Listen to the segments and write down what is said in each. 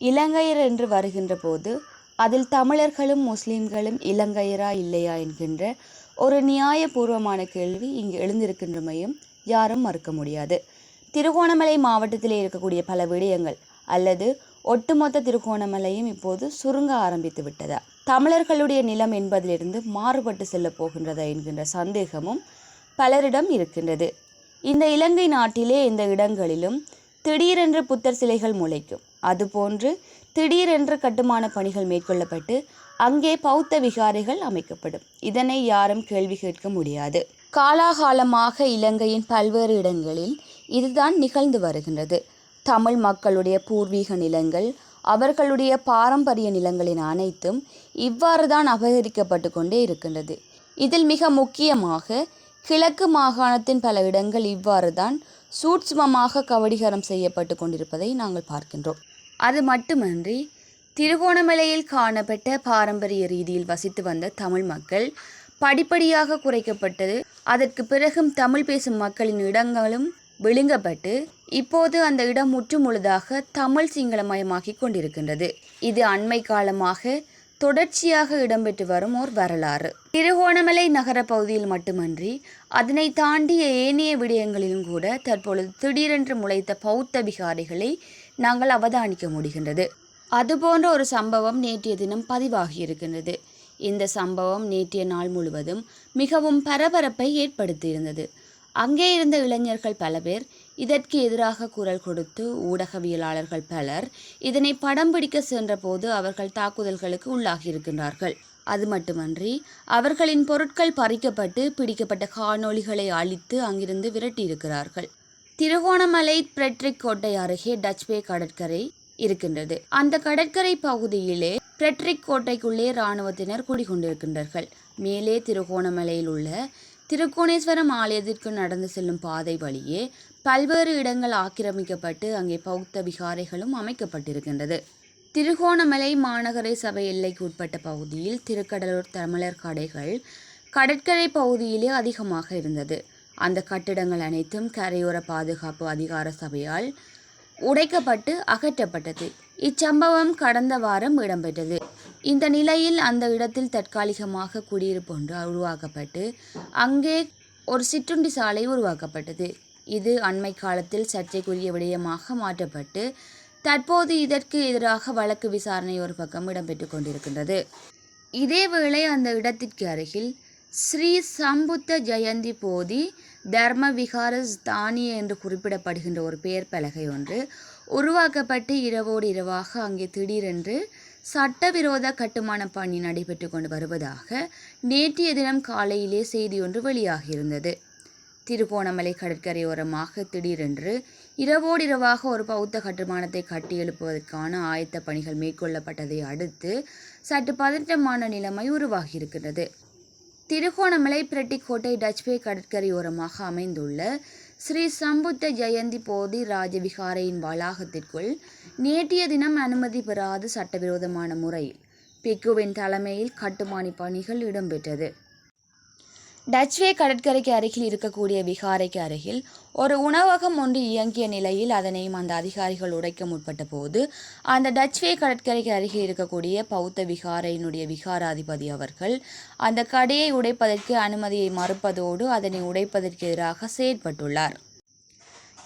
இலங்கையர் என்று வருகின்ற போது அதில் தமிழர்களும் முஸ்லீம்களும் இலங்கையரா இல்லையா என்கின்ற ஒரு நியாயபூர்வமான கேள்வி இங்கு எழுந்திருக்கின்றமையும் யாரும் மறுக்க முடியாது. திருகோணமலை மாவட்டத்திலே இருக்கக்கூடிய பல விடயங்கள் அல்லது ஒட்டுமொத்த திருகோணமலையும் இப்போது சுருங்க ஆரம்பித்து விட்டதா? தமிழர்களுடைய நிலம் என்பதிலிருந்து மாறுபட்டு செல்ல போகின்றதா என்கின்ற சந்தேகமும் பலரிடம் இருக்கின்றது. இந்த இலங்கை நாட்டிலே இந்த இடங்களிலும் திடீரென்று புத்தர் சிலைகள் முளைக்கும். அதுபோன்று திடீரென்று கட்டுமான பணிகள் மேற்கொள்ளப்பட்டு அங்கே பௌத்த விகாரைகள் அமைக்கப்படும். இதனை யாரும் கேள்வி கேட்க முடியாது. காலாகாலமாக இலங்கையின் பல்வேறு இடங்களில் இதுதான் நிகழ்ந்து வருகின்றது. தமிழ் மக்களுடைய பூர்வீக நிலங்கள் அவர்களுடைய பாரம்பரிய நிலங்களின் அனைத்தும் இவ்வாறு தான் அபகரிக்கப்பட்டு கொண்டே இருக்கின்றது. இதில் மிக முக்கியமாக கிழக்கு மாகாணத்தின் பல இடங்கள் இவ்வாறு தான் சூட்சுமமாக கவடிகரம் செய்யப்பட்டு கொண்டிருப்பதை நாங்கள் பார்க்கின்றோம். அது மட்டுமன்றி திருகோணமலையில் காணப்பட்ட பாரம்பரிய ரீதியில் வசித்து வந்த தமிழ் மக்கள் படிப்படியாக குறைக்கப்பட்டது. அதற்கு பிறகும் தமிழ் பேசும் மக்களின் இடங்களும் விழுங்கப்பட்டு இப்போது அந்த இடம் முற்றுமுழுதாக தமிழ் சிங்களமயமாகிக் கொண்டிருக்கின்றது. இது அண்மை காலமாக தொடர்ச்சியாக இடம்பெற்று வரும் ஓர் வரலாறு. திருகோணமலை நகர பகுதியில் மட்டுமன்றி அதனை தாண்டிய ஏனைய விடயங்களிலும் கூட தற்பொழுது திடீரென்று முளைத்த பௌத்த விகாரிகளை நாங்கள் அவதானிக்க முடிகின்றது. அதுபோன்ற ஒரு சம்பவம் நேற்றைய தினம் பதிவாகியிருக்கின்றது இந்த சம்பவம் நேற்றைய நாள் முழுவதும் மிகவும் பரபரப்பை ஏற்படுத்தியிருந்தது. அங்கே இருந்த இளைஞர்கள் பல பேர் இதற்கு எதிராக குரல் கொடுத்து ஊடகவியலாளர்கள் பலர் இதனை படம் பிடிக்க சென்றபோது அவர்கள் தாக்குதல்களுக்கு உள்ளாகியிருக்கின்றார்கள் அது மட்டுமன்றி அவர்களின் பொருட்கள் பறிக்கப்பட்டு பிடிக்கப்பட்ட காணொளிகளை அழித்து அங்கிருந்து விரட்டியிருக்கிறார்கள். திருகோணமலை பிரெட்ரிக் கோட்டை அருகே டச் பே கடற்கரை இருக்கின்றது. அந்த கடற்கரை பகுதியிலே பிரெட்ரிக் கோட்டைக்குள்ளே இராணுவத்தினர் குடிகொண்டிருக்கின்றார்கள். மேலே திருகோணமலையில் உள்ள திருக்கோணேஸ்வரம் ஆலயத்திற்கு நடந்து செல்லும் பாதை வழியே பல்வேறு இடங்கள் ஆக்கிரமிக்கப்பட்டு அங்கே பௌத்த விகாரைகளும் அமைக்கப்பட்டிருக்கின்றது. திருகோணமலை மாநகர சபை எல்லைக்கு உட்பட்ட பகுதியில் திருக்கடலூர் தமிழர் கடைகள் கடற்கரை பகுதியிலே அதிகமாக இருந்தது. அந்த கட்டிடங்கள் அனைத்தும் கரையோர பாதுகாப்பு அதிகார சபையால் உடைக்கப்பட்டு அகற்றப்பட்டது. இச்சம்பவம் கடந்த வாரம் இடம்பெற்றது. இந்த நிலையில் அந்த இடத்தில் தற்காலிகமாக குடியிருப்பு ஒன்று உருவாக்கப்பட்டு அங்கே ஒரு சிற்றுண்டி சாலை உருவாக்கப்பட்டது. இது அண்மை காலத்தில் சர்ச்சைக்குரிய விடயமாக மாற்றப்பட்டு தற்போது இதற்கு எதிராக வழக்கு விசாரணை ஒரு பக்கம் இடம்பெற்று கொண்டிருக்கின்றது. இதேவேளை அந்த இடத்திற்கு அருகில் ஸ்ரீ சம்புத்த ஜெயந்தி போதி தர்ம விகார ஸ்தானிய என்று குறிப்பிடப்படுகின்ற ஒரு பெயர் பலகை ஒன்று உருவாக்கப்பட்டு இரவோடு இரவாக அங்கே திடீரென்று சட்டவிரோத கட்டுமான பணி நடைபெற்று கொண்டு வருவதாக நேற்றைய தினம் காலையிலே செய்தி ஒன்று வெளியாகியிருந்தது. திருகோணமலை கடற்கரையோரமாக திடீரென்று இரவோடு இரவாக ஒரு பௌத்த கட்டுமானத்தை கட்டி எழுப்புவதற்கான ஆயத்த பணிகள் மேற்கொள்ளப்பட்டதை அடுத்து சற்று பதற்றமான நிலைமை உருவாகியிருக்கிறது திருகோணமலை பிரட்டிக்கோட்டை டச்பே கடற்கரையோரமாக அமைந்துள்ள ஸ்ரீ சம்புத்த ஜெயந்தி போதி ராஜவிகாரையின் வளாகத்திற்குள் நேற்றைய தினம் அனுமதி பெறாது சட்டவிரோதமான முறையில் பிக்குவின் தலைமையில் கட்டுமானி பணிகள் இடம்பெற்றது. டச்வே கடற்கரைக்கு அருகில் இருக்கக்கூடிய விகாரைக்கு அருகில் ஒரு உணவகம் ஒன்று இயங்கிய நிலையில் அதனையும் அந்த அதிகாரிகள் உடைக்க முற்பட்ட போது அந்த டச்வே கடற்கரைக்கு அருகே இருக்கக்கூடிய பௌத்த விகாரையினுடைய விகாராதிபதி அவர்கள் அந்த கடையை உடைப்பதற்கு அனுமதியை மறுப்பதோடு அதனை உடைப்பதற்கு எதிராக செயற்பட்டுள்ளார்.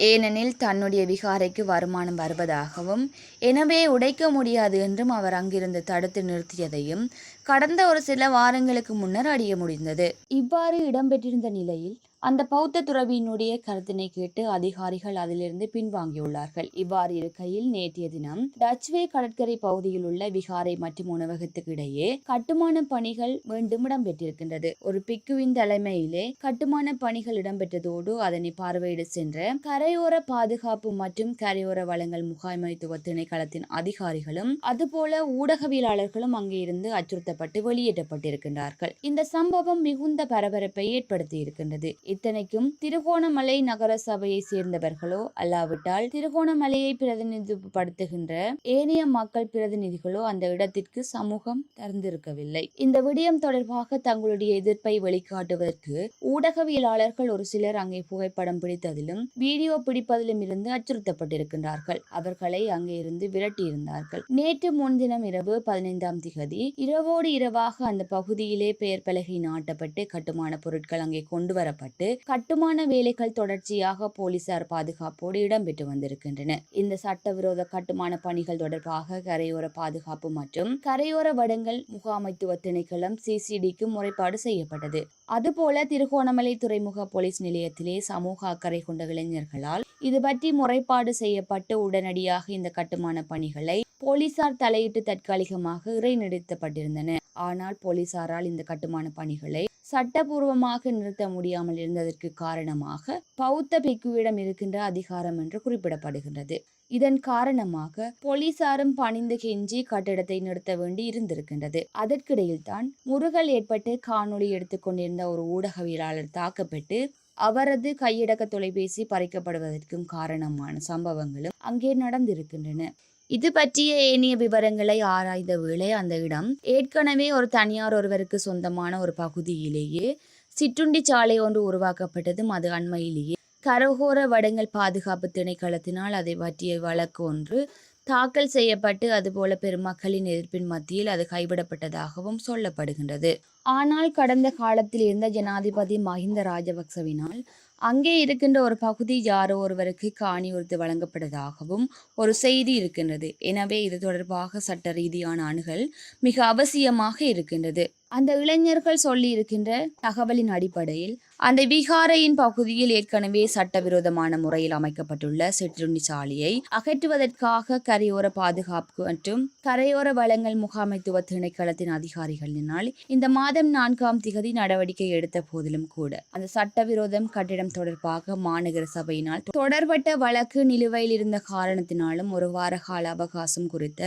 ஏனெனில் தன்னுடைய விகாரைக்கு வருமானம் வருவதாகவும் எனவே உடைக்க முடியாது என்றும் அவர் அங்கிருந்து தடுத்து நிறுத்தியதையும் கடந்த ஒரு சில வாரங்களுக்கு முன்னர் அறிய முடிந்தது. இவ்வாறு இடம்பெற்றிருந்த நிலையில் அந்த பௌத்த துறவியினுடைய கருத்தினை கேட்டு அதிகாரிகள் அதிலிருந்து பின்வாங்கியுள்ளார்கள். இவ்வாறு இருக்கையில் நேற்றைய தினம் டச்வே கடற்கரை பகுதியில் உள்ள விகாரை மற்றும் உணவகத்துக்கு இடையே கட்டுமான பணிகள் மீண்டும் இடம்பெற்றிருக்கின்றது. ஒரு பிக்குவின் தலைமையிலே கட்டுமான பணிகள் இடம்பெற்றதோடு அதனை பார்வையிட சென்ற கரையோர பாதுகாப்பு மற்றும் கரையோர வளங்கள் முகாமைத்துவ திணைக்களத்தின் அதிகாரிகளும் அதுபோல ஊடகவியலாளர்களும் அங்கே இருந்து அச்சுறுத்தப்பட்டு வெளியேற்றப்பட்டிருக்கின்றார்கள். இந்த சம்பவம் மிகுந்த பரபரப்பை ஏற்படுத்தி இருக்கின்றது இத்தனைக்கும் திருகோணமலை நகர சபையை சேர்ந்தவர்களோ அல்லாவிட்டால் திருகோணமலையை பிரதிநிதிப்படுத்துகின்ற ஏனைய மக்கள் பிரதிநிதிகளோ அந்த இடத்திற்கு சமூகம் திறந்திருக்கவில்லை இந்த விடயம் தொடர்பாக தங்களுடைய எதிர்ப்பை வெளிக்காட்டுவதற்கு ஊடகவியலாளர்கள் ஒரு சிலர் அங்கே புகைப்படம் பிடித்ததிலும் வீடியோ பிடிப்பதிலும் இருந்து அச்சுறுத்தப்பட்டிருக்கின்றார்கள். அவர்களை அங்கே இருந்து விரட்டியிருந்தார்கள். நேற்று முன்தினம் இரவு பதினைந்தாம் திகதி இரவோடு இரவாக அந்த பகுதியிலே பெயர் பலகை நாட்டப்பட்டு கட்டுமான பொருட்கள் அங்கே கொண்டு வரப்பட்டு கட்டுமான வேலைகள் தொடர்ச்சியாக போலீசார் பாதுகாப்போடு இடம்பெற்று வந்திருக்கின்றன இந்த சட்டவிரோத கட்டுமான பணிகள் தொடர்பாக கரையோர பாதுகாப்பு மற்றும் கரையோர வடங்கள் முகாமைத்துவ திணைக்களம் சிசிடிக்கு முறைப்பாடு செய்யப்பட்டது. அதுபோல திருகோணமலை துறைமுக போலீஸ் நிலையத்திலே சமூக அக்கறை கொண்ட இளைஞர்களால் இது பற்றி முறைப்பாடு செய்யப்பட்டு உடனடியாக இந்த கட்டுமான பணிகளை போலீசார் தலையிட்டு தற்காலிகமாக இறைநிறுத்தப்பட்டிருந்தன. ஆனால் போலீசாரால் இந்த கட்டுமான பணிகளை சட்டபூர்வமாக நிறுத்த முடியாமல் இருந்ததற்கு காரணமாக பௌத்த பிக்குவிடம் இருக்கின்ற அதிகாரம் என்று குறிப்பிடப்படுகின்றது. இதன் காரணமாக போலீசாரும் பணிந்து கெஞ்சி கட்டிடத்தை நிறுத்த வேண்டி இருந்திருக்கின்றது. அதற்கிடையில் தான் முருகல் ஏற்பட்டு காணொளி எடுத்துக்கொண்டிருந்த ஒரு ஊடகவியலாளர் தாக்கப்பட்டு அவரது கையடக்க தொலைபேசி பறிக்கப்படுவதற்கும் காரணமான சம்பவங்களும் அங்கே நடந்திருக்கின்றன. இது பற்றிய ஏனைய விவரங்களை ஆராய்ந்த வேளை அந்த இடம் ஏற்கனவே ஒரு தனியார் ஒருவருக்கு சொந்தமான ஒரு பகுதியிலேயே சிற்றுண்டி சாலை ஒன்று உருவாக்கப்பட்டதும் அது அண்மையிலேயே கரகோர வடங்கள் பாதுகாப்பு திணைக்களத்தினால் அதை பற்றிய வழக்கு ஒன்று தாக்கல் செய்யப்பட்டு அதுபோல பெருமக்களின் எதிர்ப்பின் மத்தியில் அது கைவிடப்பட்டதாகவும் சொல்லப்படுகின்றது. ஆனால் கடந்த காலத்தில் இருந்த ஜனாதிபதி மஹிந்த ராஜபக்சவினால் அங்கே இருக்கின்ற ஒரு பகுதி யாரோ ஒருவருக்கு காணி உறுத்து வழங்கப்பட்டதாகவும் ஒரு செய்தி இருக்கின்றது. எனவே இது தொடர்பாக சட்ட ரீதியான அணுகல் மிக அவசியமாக இருக்கின்றது. அந்த இளைஞர்கள் சொல்லி இருக்கின்ற தகவலின் அடிப்படையில் அந்த விகாரையின் பகுதியில் ஏற்கனவே சட்டவிரோதமான முறையில் அமைக்கப்பட்டுள்ள சிற்றுண்டி சாலையை அகற்றுவதற்காக கரையோர பாதுகாப்பு மற்றும் கரையோர வளங்கள் முகாமைத்துவ திணைக்களத்தின் அதிகாரிகளினால் இந்த மாதம் நான்காம் திகதி நடவடிக்கை எடுத்த போதிலும் கூட அந்த சட்டவிரோதம் கட்டிடம் தொடர்பாக மாநகர சபையினால் தொடர்பட்ட வழக்கு நிலுவையில் இருந்த காரணத்தினாலும் ஒரு வார கால அவகாசம் குறித்த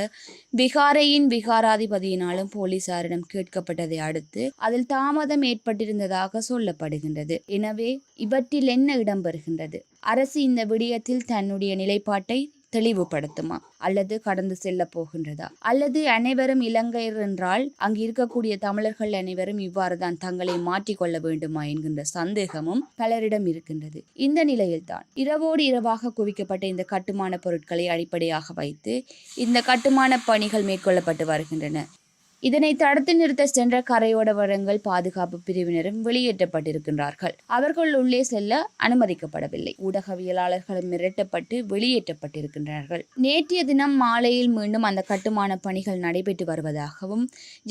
விகாரையின் விகாராதிபதியினாலும் போலீசாரிடம் கேட்கப்பட்டதை அடுத்து அதில் தாமதம் ஏற்பட்டிருந்ததாக சொல்லப்படுகின்றது. எனவே இவற்றில் என்ன இடம்பெறுகின்றது அரசு இந்த விடயத்தில் தன்னுடைய நிலைப்பாட்டை தெளிவுபடுத்துமா? அல்லது கடந்து செல்ல போகின்றதா? அல்லது அனைவரும் இலங்கையர் என்றால் அங்கு இருக்கக்கூடிய தமிழர்கள் அனைவரும் இவ்வாறு தான் தங்களை மாற்றிக்கொள்ள வேண்டுமா என்கின்ற சந்தேகமும் பலரிடம் இருக்கின்றது. இந்த நிலையில்தான் இரவோடு இரவாக குவிக்கப்பட்ட இந்த கட்டுமான பொருட்களை அடிப்படையாக வைத்து இந்த கட்டுமான பணிகள் மேற்கொள்ளப்பட்டு வருகின்றன. இதனை தடுத்து நிறுத்த சென்ற கரையோட வளங்கள் பாதுகாப்பு பிரிவினரும் வெளியேற்றப்பட்டிருக்கின்றார்கள். அவர்கள் உள்ளே செல்ல அனுமதிக்கப்படவில்லை. ஊடகவியலாளர்களும் மிரட்டப்பட்டு வெளியேற்றப்பட்டிருக்கின்றார்கள். நேற்றைய தினம் மாலையில் மீண்டும் அந்த கட்டுமான பணிகள் நடைபெற்று வருவதாகவும்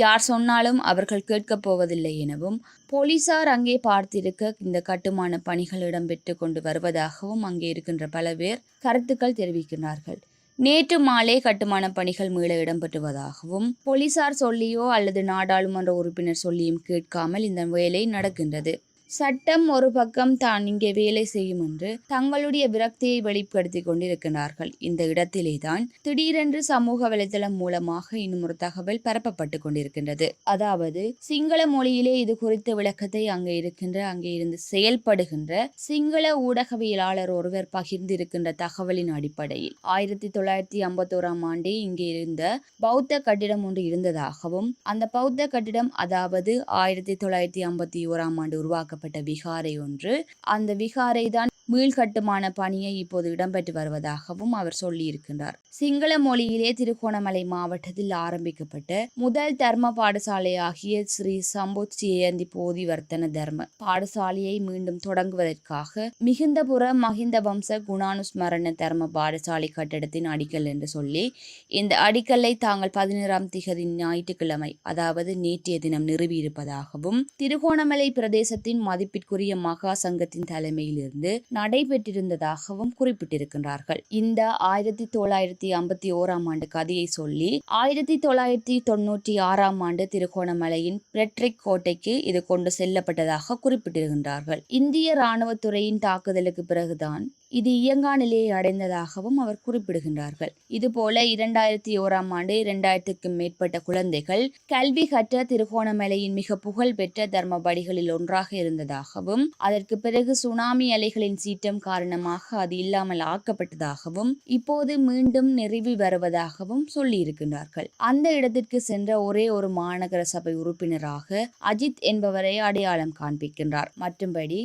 யார் சொன்னாலும் அவர்கள் கேட்கப் போவதில்லை எனவும் போலீசார் அங்கே பார்த்திருக்க இந்த கட்டுமான பணிகள் இடம்பெற்று கொண்டு வருவதாகவும் அங்கே இருக்கின்ற பல பேர் கருத்துக்கள் தெரிவிக்கின்றார்கள். நேற்று மாலை கட்டுமான பணிகள் மீள இடம்பெற்றுவதாகவும் போலீசார் சொல்லியோ அல்லது நாடாளுமன்ற உறுப்பினர் சொல்லியும் கேட்காமல் இந்த வேலை நடக்கின்றது. சட்டம் ஒரு பக்கம் தான் இங்கே வேலை செய்யும் என்று தங்களுடைய விரக்தியை வெளிப்படுத்திக் கொண்டிருக்கிறார்கள். இந்த இடத்திலேதான் திடீரென்று சமூக வலைதளம் மூலமாக இன்னும் ஒரு தகவல் பரப்பப்பட்டு கொண்டிருக்கின்றது. அதாவது சிங்கள மொழியிலே இது குறித்த விளக்கத்தை அங்கே இருக்கின்ற அங்கே இருந்து செயல்படுகின்ற சிங்கள ஊடகவியலாளர் ஒருவர் பகிர்ந்திருக்கின்ற தகவலின் அடிப்படையில் ஆயிரத்தி தொள்ளாயிரத்தி ஐம்பத்தோராம் ஆண்டே இங்கே இருந்த பௌத்த கட்டிடம் ஒன்று இருந்ததாகவும் அந்த பௌத்த கட்டிடம் அதாவது ஆயிரத்தி தொள்ளாயிரத்தி ஐம்பத்தி ஓராம் ஆண்டு உருவாக்கப்பட்ட விகாரை ஒன்று. அந்த விகாரை தான் மீள்கட்டுமான பணியை இப்போது இடம்பெற்று வருவதாகவும் அவர் சொல்லியிருக்கின்றார். சிங்கள மொழியிலே திருகோணமலை மாவட்டத்தில் ஆரம்பிக்கப்பட்ட முதல் தர்ம பாடசாலையாகிய ஸ்ரீ சம்புத் ஜெயந்தி போதி வர்த்தன தர்ம பாடசாலையை மீண்டும் தொடங்குவதற்காக மிகுந்தபுர மகிந்த வம்ச குணானுஸ்மரண தர்ம பாடசாலை கட்டடத்தின் அடிக்கல் என்று சொல்லி இந்த அடிக்கல்லை தாங்கள் பதினேழாம் திகதி ஞாயிற்றுக்கிழமை அதாவது நேற்றைய தினம் நிறுவியிருப்பதாகவும் திருகோணமலை பிரதேசத்தின் மதிப்பிற்குரிய மகா சங்கத்தின் தலைமையிலிருந்து நடைபெற்றிருந்ததாகவும் குறிப்பிட்டிருக்கின்றார்கள். இந்த ஆயிரத்தி தொள்ளாயிரத்தி ஐம்பத்தி ஓராம் ஆண்டு கதையை சொல்லி ஆயிரத்தி தொள்ளாயிரத்தி தொண்ணூற்றி ஆறாம் ஆண்டு திருகோணமலையின் பிரெட்ரிக் கோட்டைக்கு இது கொண்டு செல்லப்பட்டதாக குறிப்பிட்டிருக்கின்றார்கள். இந்திய இராணுவத்துறையின் தாக்குதலுக்கு பிறகுதான் இது இயங்கா நிலையை அடைந்ததாகவும் அவர் குறிப்பிடுகின்றார்கள். இதுபோல இரண்டாயிரத்தி ஓராம் ஆண்டு இரண்டாயிரத்துக்கும் மேற்பட்ட குழந்தைகள் கல்வி கற்ற திருகோணமலையின் மிக புகழ்பெற்ற தர்மபடிகளில் ஒன்றாக இருந்ததாகவும் அதற்கு பிறகு சுனாமி அலைகளின் சீற்றம் காரணமாக அது இல்லாமல் ஆக்கப்பட்டதாகவும் இப்போது மீண்டும் நிறுவி வருவதாகவும் சொல்லியிருக்கின்றார்கள். அந்த இடத்திற்கு சென்ற ஒரே ஒரு மாநகர சபை உறுப்பினராக அஜித் என்பவரை அடையாளம் காண்பிக்கின்றார். மற்றும்படி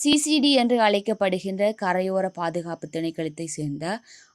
சிசிடி என்று அழைக்கப்படுகின்ற கரையோர பாதுகாப்பு திணைக்களத்தை சேர்ந்த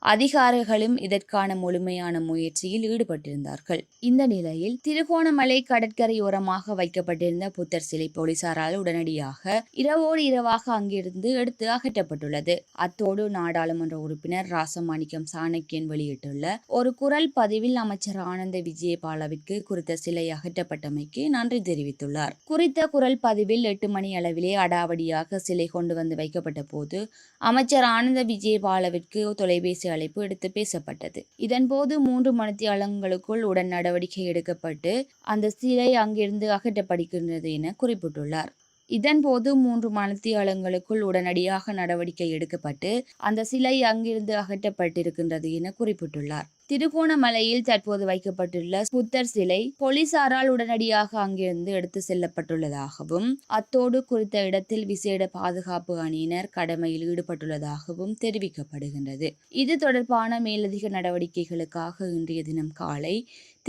அதிகாரிகளும் இதற்கான முழுமையான முயற்சியில் ஈடுபட்டிருந்தார்கள். இந்த நிலையில் திருகோணமலை கடற்கரையோரமாக வைக்கப்பட்டிருந்த புத்தர் சிலை போலீசாரால் உடனடியாக இரவோடு இரவாக அங்கிருந்து எடுத்து அகற்றப்பட்டுள்ளது. அத்தோடு நாடாளுமன்ற உறுப்பினர் ராசமாணிக்கம் சாணக்கியன் வெளியிட்டுள்ள ஒரு குரல் பதிவில் அமைச்சர் ஆனந்த விஜயபாலவிற்கு குறித்த சிலை அகற்றப்பட்டமைக்கு நன்றி தெரிவித்துள்ளார். குறித்த குரல் பதிவில் எட்டு மணி அளவிலே அடாவடியாக சிலை கொண்டு வந்து வைக்கப்பட்ட போது அமைச்சர் ஆனந்த விஜயபாலவிற்கு தொலைபேசி அழைப்பு எடுத்து பேசப்பட்டது. இதன்போது மூன்று மணித்தியாலங்களுக்குள் உடன் நடவடிக்கை எடுக்கப்பட்டு அந்த சிலை அங்கிருந்து அகற்றப்படுகின்றது என குறிப்பிட்டுள்ளார். இதன்போது மூன்று மணித்தியாலங்களுக்குள் உடனடியாக நடவடிக்கை எடுக்கப்பட்டு அந்த சிலை அங்கிருந்து அகற்றப்பட்டிருக்கின்றது என குறிப்பிட்டுள்ளார். திருகோணமலையில் தற்போது வைக்கப்பட்டுள்ள புத்தர் சிலை போலீசாரால் உடனடியாக அங்கிருந்து எடுத்து செல்லப்பட்டுள்ளதாகவும் அத்தோடு குறித்த இடத்தில் விசேட பாதுகாப்பு அணியினர் கடமையில் ஈடுபட்டுள்ளதாகவும் தெரிவிக்கப்படுகின்றது. இது தொடர்பான மேலதிக நடவடிக்கைகளுக்காக இன்றைய தினம் காலை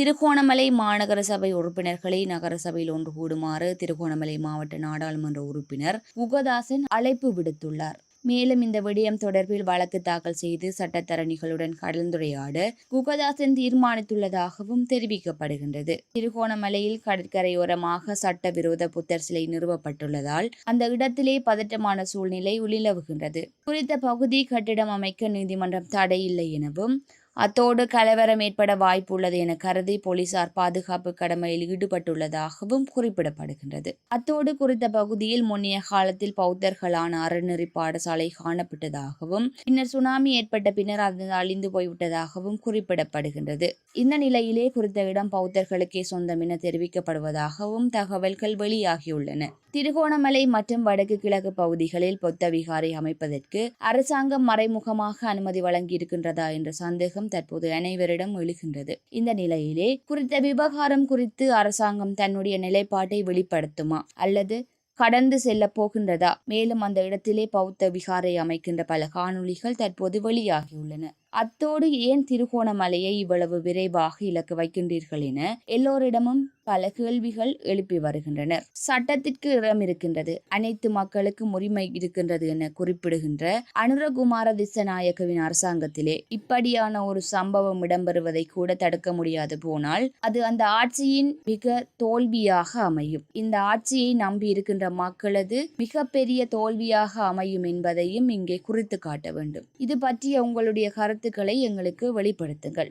திருகோணமலை மாநகர சபை உறுப்பினர்களை நகரசபையில் ஒன்று கூடுமாறு திருகோணமலை மாவட்ட நாடாளுமன்ற உறுப்பினர் உகதாசன் அழைப்பு விடுத்துள்ளார். மேலும் இந்த விடயம் தொடர்பில் வழக்கு தாக்கல் செய்து சட்டத்தரணிகளுடன் கலந்துரையாட குகதாசன் தீர்மானித்துள்ளதாகவும் தெரிவிக்கப்படுகின்றது. திருகோணமலையில் கடற்கரையோரமாக சட்டவிரோத புத்தர் சிலை நிறுவப்பட்டுள்ளதால் அந்த இடத்திலே பதட்டமான சூழ்நிலை நிலவுகின்றது குறித்த பகுதி கட்டிடம் அமைக்க நீதிமன்றம் தடை இல்லை எனவும் அத்தோடு கலவரம் ஏற்பட வாய்ப்புள்ளது என கருதி போலீசார் பாதுகாப்பு கடமையில் ஈடுபட்டுள்ளதாகவும் குறிப்பிடப்படுகின்றது. அத்தோடு குறித்த பகுதியில் முன்னைய காலத்தில் பௌத்தர்களான அறநெறி பாடசாலை காணப்பட்டதாகவும் பின்னர் சுனாமி ஏற்பட்ட பின்னர் அது அழிந்து போய்விட்டதாகவும் குறிப்பிடப்படுகின்றது. இந்த நிலையிலே குறித்த இடம் பௌத்தர்களுக்கே சொந்தம் என தெரிவிக்கப்படுவதாகவும் தகவல்கள் வெளியாகியுள்ளன. திருகோணமலை மற்றும் வடக்கு கிழக்கு பகுதிகளில் பொத்த விகாரை அமைப்பதற்கு அரசாங்கம் மறைமுகமாக அனுமதி வழங்கியிருக்கின்றதா என்ற சந்தேகம் தற்போது அனைவரிடம் எழுகின்றது. இந்த நிலையிலே குறித்த விவகாரம் குறித்து அரசாங்கம் தன்னுடைய நிலைப்பாட்டை வெளிப்படுத்துமா? அல்லது கடந்து செல்ல போகின்றதா? மேலும் அந்த இடத்திலே பௌத்த விகாரை அமைக்கின்ற பல காணொளிகள் தற்போது வெளியாகியுள்ளன. அத்தோடு ஏன் திருகோணமலையை இவ்வளவு விரைவாக இலக்கு வைக்கின்றீர்கள் என எல்லோரிடமும் பல கேள்விகள் எழுப்பி வருகின்றனர் சட்டத்திற்கு இடம் இருக்கின்றது. அனைத்து மக்களுக்கும் உரிமை இருக்கின்றது என குறிப்பிடுகின்ற அனுரகுமார திசநாயகவின் அரசாங்கத்திலே இப்படியான ஒரு சம்பவம் இடம்பெறுவதை கூட தடுக்க முடியாது போனால் அது அந்த ஆட்சியின் மிக தோல்வியாக அமையும். இந்த ஆட்சியை நம்பி இருக்கின்ற மக்களது மிகப்பெரிய தோல்வியாக அமையும் என்பதையும் இங்கே குறித்து காட்ட வேண்டும். இது பற்றிய உங்களுடைய கருத்துக்களை எங்களுக்கு வெளிப்படுத்துங்கள்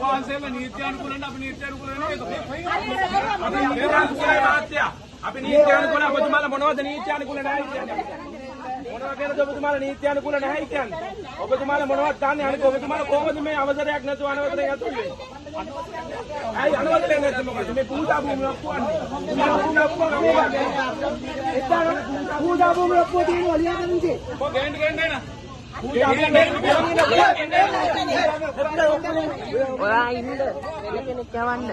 වහන්සේලා නීත්‍යානුකූලව අපි නීත්‍යානුකූලව නෙමෙයි අපි නීත්‍යානුකූලව තාත්‍යා අපි නීත්‍යානුකූලව ඔබතුමාලා මොනවද නීත්‍යානුකූල නැහැ කියන්නේ මොනවා කියලාද ඔබතුමාලා නීත්‍යානුකූල නැහැ කියන්නේ ඔබතුමාලා මොනවද තාන්නේ අනික ඔබතුමාලා කොහොමද මේ අවසරයක් නැතුව අනවසරයක් නැතුව ඇයි අනවසරයක් නැතුව මොකද මේ පූජා භූමියක් පුවන්නේ මේ පූජා භූමියක් එතන පූජා භූමියක් පුවතින වලියන් දෙන්නේ මොකෙන්ද කියන්නේ ഒരാ ഉണ്ട് എനിക്ക് നിൽക്കാവാണ്ട്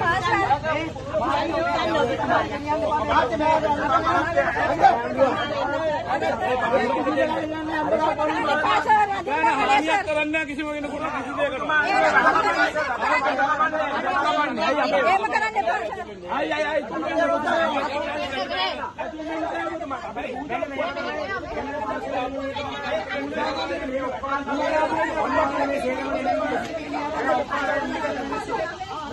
പാസ് හානියක් කරන්නේ කිසිම කෙනෙකුට කිසි දෙයකට. එහෙම කරන්න එපා. අයි අයි අයි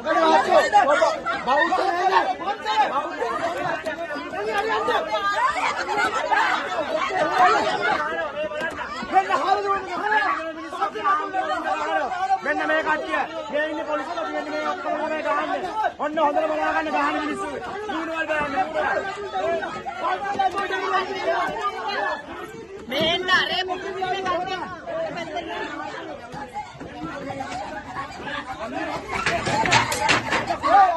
මොකද වාචෝ බෞද්ධ නේද මෙන්න මේ කට්ටිය. මේ ඉන්නේ පොලිසිය කියන්නේ මේ ඔක්කොම මේ ගහන්නේ. ඔන්න හොඳට බලා ගන්න ගහන මිනිස්සු. මූණවල් බලන්න මේ එන්න අරේ මුකුත් මේ කට්ටිය Come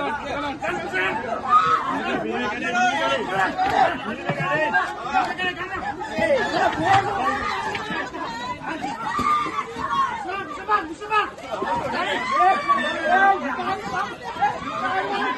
on, come on.